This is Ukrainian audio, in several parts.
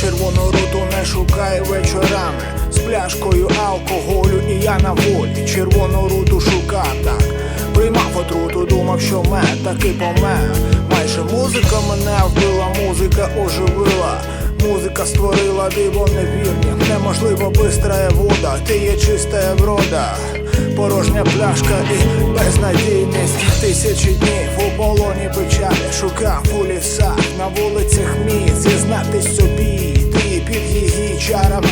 Червону руту не шукай вечорами. З пляшкою алкоголю і я на волі. Червону руту шукав так. Приймав отруту, думав, що ме, таки помер. Майже музика мене вбила, музика оживила Музика створила диво невірне Неможливо бистрая вода, ти є чиста врода Порожня пляшка і безнадійність. Тисячі днів у полоні печалі Шукав у лісах, на вулицях міст Зізнатись собі, ти під її чарами.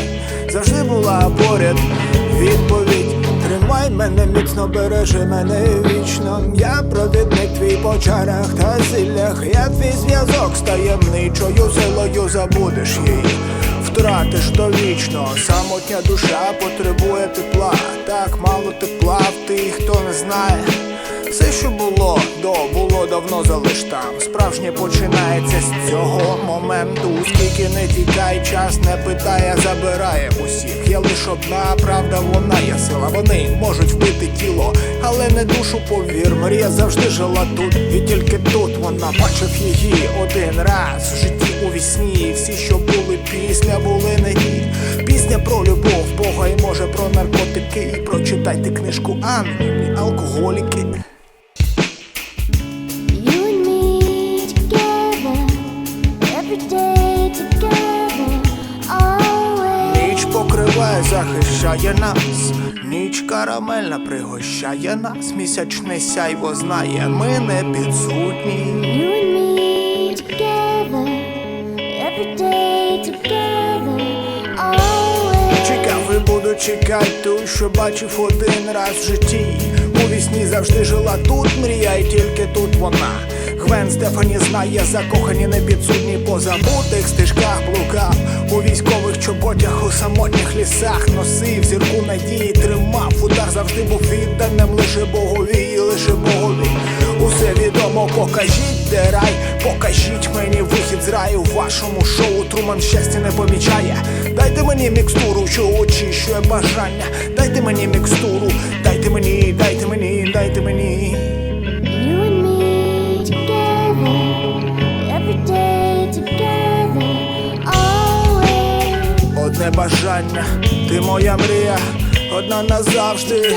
Завжди була поряд відповідь Тримай мене міцно, бережи мене вічно. Я твій по чарах та зіллях, Я твій зв'язок з таємничою силою забудеш її Втратиш довічно, самотня душа потребує тепла, так мало тепла в тих, хто не знає. Було до, було давно залиш там. Справжнє починається з цього моменту. Скільки не тікай, час не питає, забирає усіх. Є лиш одна правда, вона є сила. Вони можуть вбити тіло, але не душу, повір. Мрія завжди жила тут, і тільки тут вона бачив її один раз в житті у вісні. Всі, що були після, були не ті. Пісня про любов, Бога і може про наркотики. Прочитайте книжку Анонімні алкоголіки. Захищає нас. Ніч карамельна пригощає нас. Місячне сяйво знає, ми не підсудні. You and me together, every day together, always. Чекав і буду чекать ту, що бачив один раз в житті. У вісні завжди жила тут, мрія, і тільки тут вона. Гвен Стефані знає, закохані непідсудні по забутих самотніх лісах носив зірку надії, тримав удар завжди був відданим лише Богові, і лише Богові. Усе відомо, покажіть, де рай, покажіть мені вихід з раю вашому шоу. Труман щастя не помічає. Дайте мені мікстуру, що очищує бажання. Дайте мені мікстуру, дайте мені, дайте мені, дайте мені. Бажання, ти моя мрія, одна назавжди.